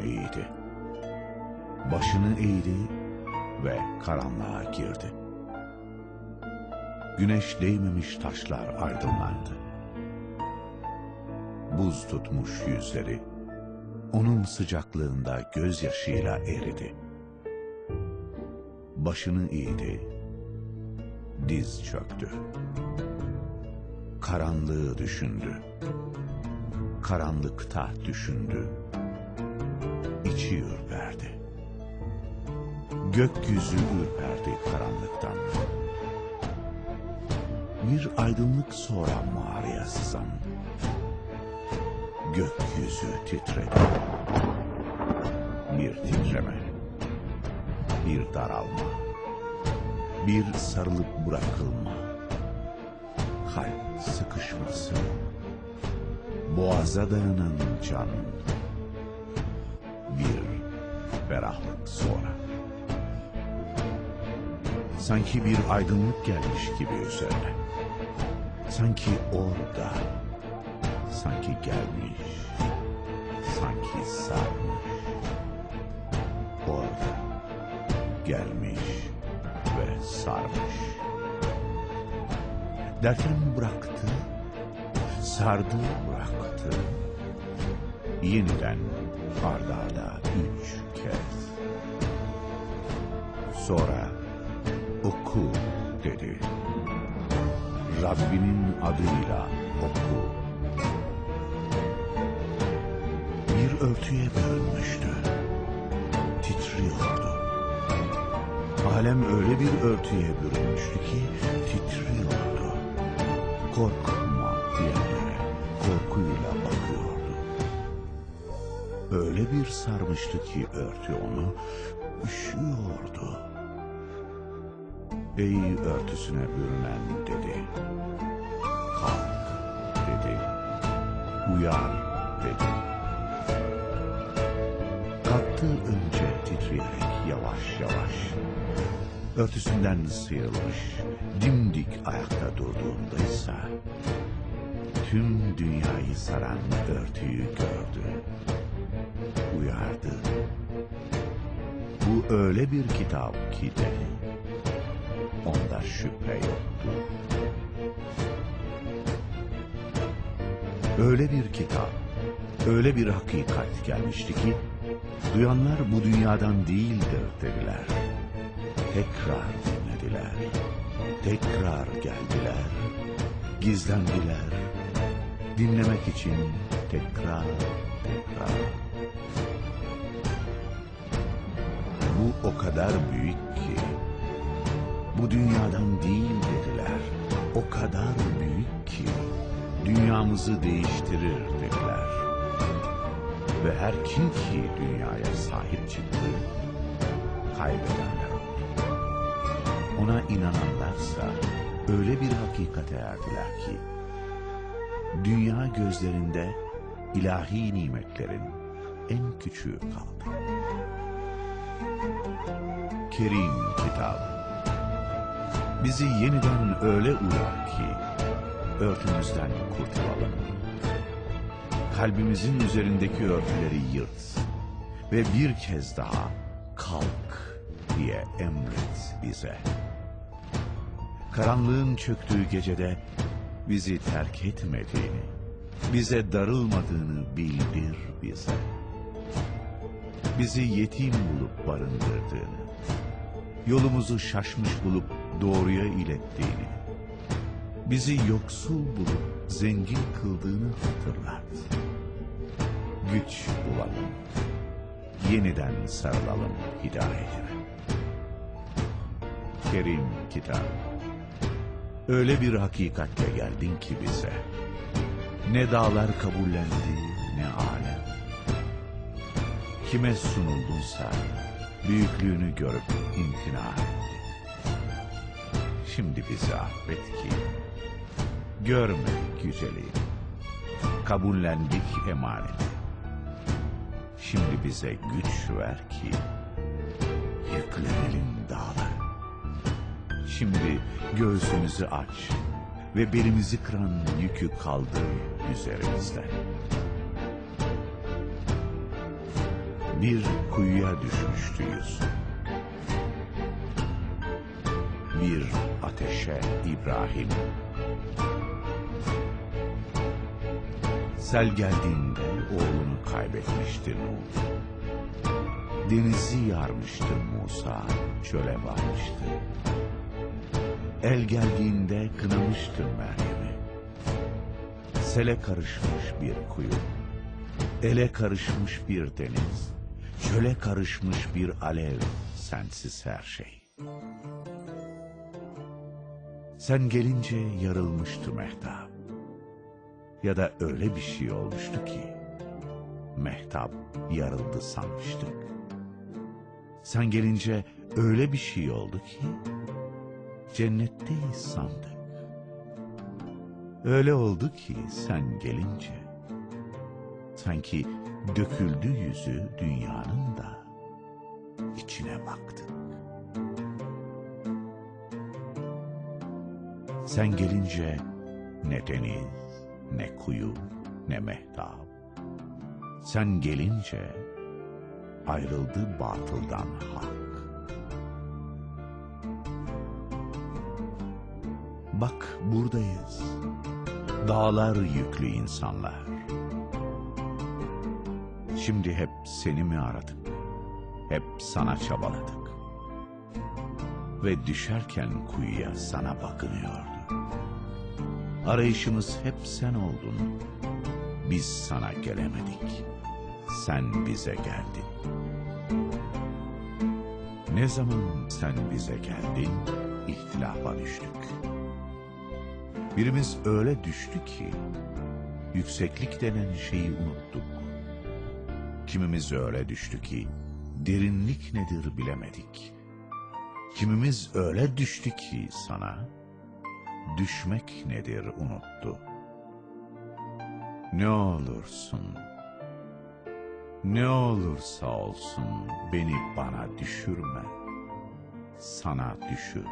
eğdi. Başını eğdi ve karanlığa girdi. Güneş değmemiş taşlar aydınlandı. Buz tutmuş yüzleri, onun sıcaklığında gözyaşıyla eridi. Başını eğdi, diz çöktü. Karanlığı düşündü. Karanlıkta düşündü. İçi ürperdi. Gökyüzü ürperdi karanlıktan. Bir aydınlık sonra mağaraya sızan. Gökyüzü titredi. Bir titreme. Bir daralma. Bir sarılıp bırakılma. Kalp sıkışması. Boğaza dayanan can. Ferahlık sonra. Sanki bir aydınlık gelmiş gibi üzerine. Sanki orada. Sanki gelmiş. Sanki sarmış. Orada. Gelmiş ve sarmış. Derken bıraktı. Sardı bıraktı. Yeniden arda arda Sonra oku dedi. Rabbinin adıyla oku. Bir örtüye bürünmüştü. Titriyordu. Alem öyle bir örtüye bürünmüştü ki titriyordu. Korkma diyenlere korkuyla bakıyordu. Öyle bir sarmıştı ki örtü onu üşüyordu. Ey örtüsüne bürünen dedi. Kalk dedi. Uyar dedi. Kalktı önce titreyerek yavaş yavaş. Örtüsünden sıyrılmış, dimdik ayakta durduğundaysa tüm dünyayı saran örtüyü gördü. Uyardı. Bu öyle bir kitap ki dedi. Onda şüphe yoktu. Öyle bir kitap, öyle bir hakikat gelmişti ki, duyanlar bu dünyadan değildir dediler. Tekrar dinlediler, tekrar geldiler, gizlendiler, dinlemek için tekrar tekrar. Bu o kadar büyük ki, bu dünyadan değil dediler. O kadar büyük ki dünyamızı değiştirir dediler. Ve her kim ki dünyaya sahip çıktı, kaybedenler oldu. Ona inananlarsa öyle bir hakikate erdiler ki, dünya gözlerinde ilahi nimetlerin en küçüğü kaldı. Kerim kitabı bizi yeniden öyle uyar ki örtümüzden kurtulalım. Kalbimizin üzerindeki örtüleri yırt ve bir kez daha kalk diye emret bize. Karanlığın çöktüğü gecede bizi terk etmediğini, bize darılmadığını bildir bize. Bizi yetim bulup barındırdığını, yolumuzu şaşmış bulup doğruya ilettiğini, bizi yoksul bulup zengin kıldığını hatırlat. Güç bulalım, yeniden sarılalım hidayetine. Kerim kitap, öyle bir hakikatle geldin ki bize, ne dağlar kabullendi ne alem. Kime sunuldunsa büyüklüğünü görüp imtina etti. Şimdi bizi affet ki görmedik yüceliği. Kabullendik emaneti. Şimdi bize güç ver ki yüklenelim dağlar. Şimdi göğsümüzü aç ve belimizi kıran yükü kaldır üzerimizden. Bir kuyuya düşmüştü Yusuf. Bir ateşe İbrahim. Sel geldiğinde oğlunu kaybetmişti Nuh. Denizi yarmıştı Musa, çöle varmıştı. El geldiğinde kınamıştı Meryem'i. Sele karışmış bir kuyu, ele karışmış bir deniz, çöle karışmış bir alev, sensiz her şey. Sen gelince yarılmıştı mehtap. Ya da öyle bir şey olmuştu ki, mehtap yarıldı sanmıştık. Sen gelince öyle bir şey oldu ki, cennetteyiz sandık. Öyle oldu ki sen gelince, sanki döküldü yüzü dünyanın da içine baktık. Sen gelince ne deniz, ne kuyu, ne mehtap. Sen gelince ayrıldı batıldan hak. Bak buradayız. Dağlar yüklü insanlar. Şimdi hep seni mi aradık? Hep sana çabaladık. Ve düşerken kuyuya sana bakınıyordu. Arayışımız hep sen oldun. Biz sana gelemedik. Sen bize geldin. Ne zaman sen bize geldin, ihtilafa düştük. Birimiz öyle düştü ki, yükseklik denen şeyi unuttuk. Kimimiz öyle düştü ki, derinlik nedir bilemedik. Kimimiz öyle düştü ki sana, düşmek nedir unuttu. Ne olursun, ne olursa olsun beni bana düşürme, sana düşür.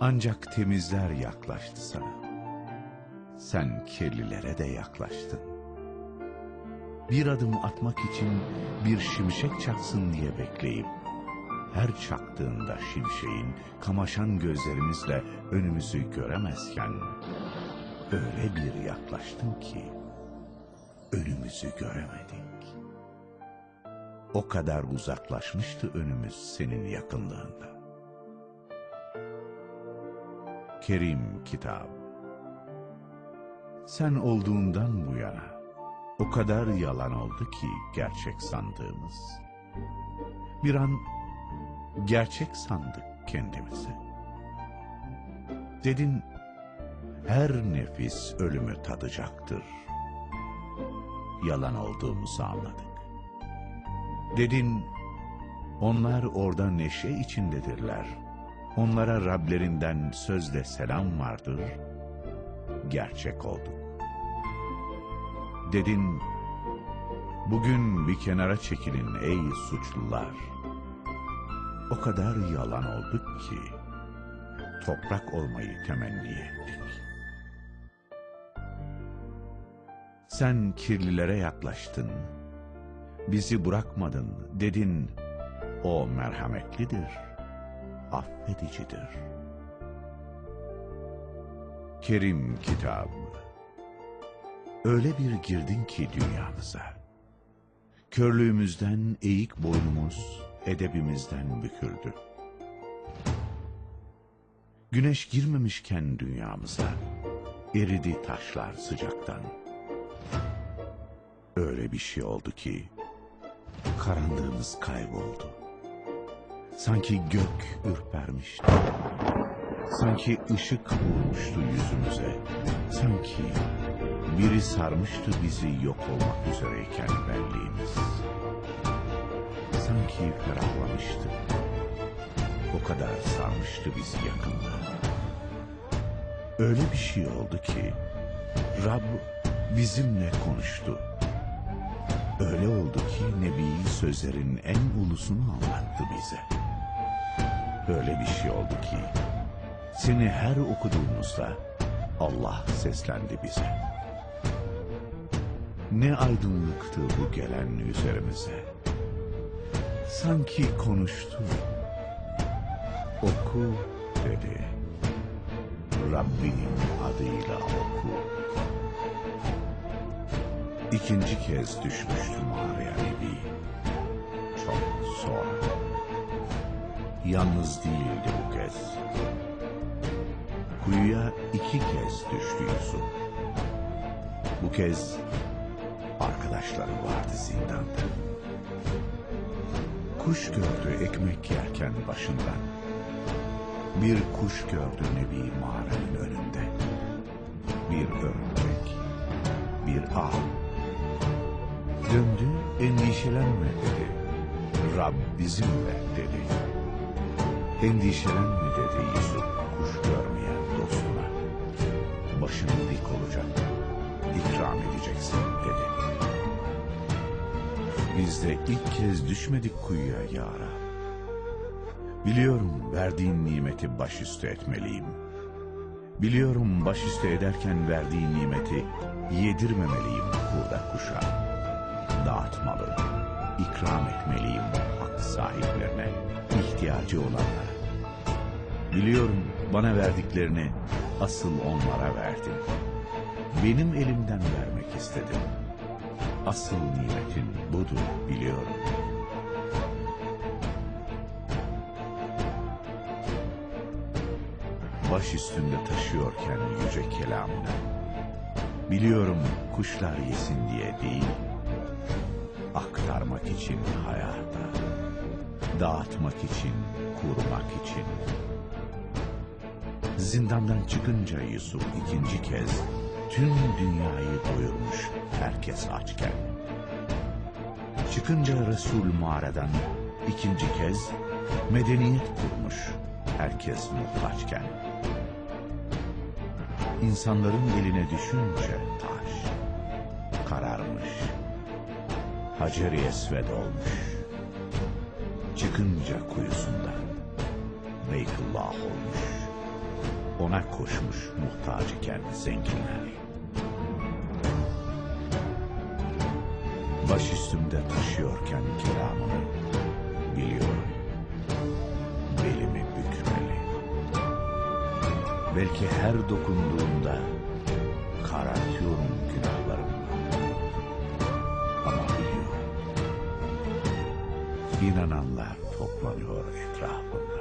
Ancak temizler yaklaştı sana. Sen kirlilere de yaklaştın. Bir adım atmak için bir şimşek çaksın diye bekleyip, her çaktığında şimşeğin kamaşan gözlerimizle önümüzü göremezken, öyle bir yaklaştın ki, önümüzü göremedik. O kadar uzaklaşmıştı önümüz senin yakınlığında. Kerim Kitap Sen olduğundan bu yana o kadar yalan oldu ki gerçek sandığımız. Bir an gerçek sandık kendimizi. Dedin her nefis ölümü tadacaktır. Yalan olduğumuzu anladık. Dedin onlar orada neşe içindedirler. Onlara Rablerinden sözle selam vardır. Gerçek olduk. Dedin, bugün bir kenara çekilin ey suçlular. O kadar yalan olduk ki, toprak olmayı temenni ettik. Sen kirlilere yaklaştın, bizi bırakmadın, dedin, o merhametlidir, affedicidir. Kerim Kitab Öyle bir girdin ki dünyamıza. Körlüğümüzden eğik boynumuz edebimizden büküldü. Güneş girmemişken dünyamıza eridi taşlar sıcaktan. Öyle bir şey oldu ki karanlığımız kayboldu. Sanki gök ürpermişti. Sanki ışık vurmuştu yüzümüze. Sanki biri sarmıştı bizi yok olmak üzereyken benliğimiz. Sanki ferahlamıştı. O kadar sarmıştı bizi yakınlığı. Öyle bir şey oldu ki Rab bizimle konuştu. Öyle oldu ki Nebi sözlerin en ulusunu anlattı bize. Öyle bir şey oldu ki seni her okuduğumuzda Allah seslendi bize. Ne aydınlıktı bu gelen üzerimize. Sanki konuştu. Oku dedi. Rabbinin adıyla oku. İkinci kez düşmüştü mağaraya Nebi. Çok sonra. Yalnız değildi bu kez. Kuyuya iki kez düştü Yusuf. Bu kez arkadaşları vardı zindanda. Kuş gördü ekmek yerken başından. Bir kuş gördü Nebi mağaranın önünde. Bir örümcek, bir ağ. Döndü endişelenme dedi. Rab bizimle dedi. Endişelenme dedi Yusuf kuş görmeyen dostuna. Başın dik olacak, ikram edeceksin. Biz de ilk kez düşmedik kuyuya ya Rab. Biliyorum verdiğin nimeti başüstü etmeliyim. Biliyorum başüstü ederken verdiğin nimeti yedirmemeliyim kurda kuşa. Dağıtmalı, ikram etmeliyim hak sahiplerine, ihtiyacı olanlara. Biliyorum bana verdiklerini asıl onlara verdin. Benim elimden vermek istedim. Asıl nimetin budur biliyorum. Baş üstünde taşıyorken yüce kelamını. Biliyorum kuşlar yesin diye değil, aktarmak için hayata, dağıtmak için, kurmak için. Zindandan çıkınca Yusuf ikinci kez tüm dünyayı doyurmuş herkes açken. Çıkınca Resul mağaradan ikinci kez medeniyet kurmuş herkes muhtaçken. İnsanların eline düşünce taş kararmış, Hacer-i Esved olmuş. Çıkınca kuyusundan Beytullah olmuş. Ona koşmuş muhtaç iken zenginler. Baş üstümde taşıyorken kelamını biliyorum. Belimi bükmeli. Belki her dokunduğumda karartıyorum günahlarımı. Ama biliyorum. İnananlar toplanıyor etrafımda.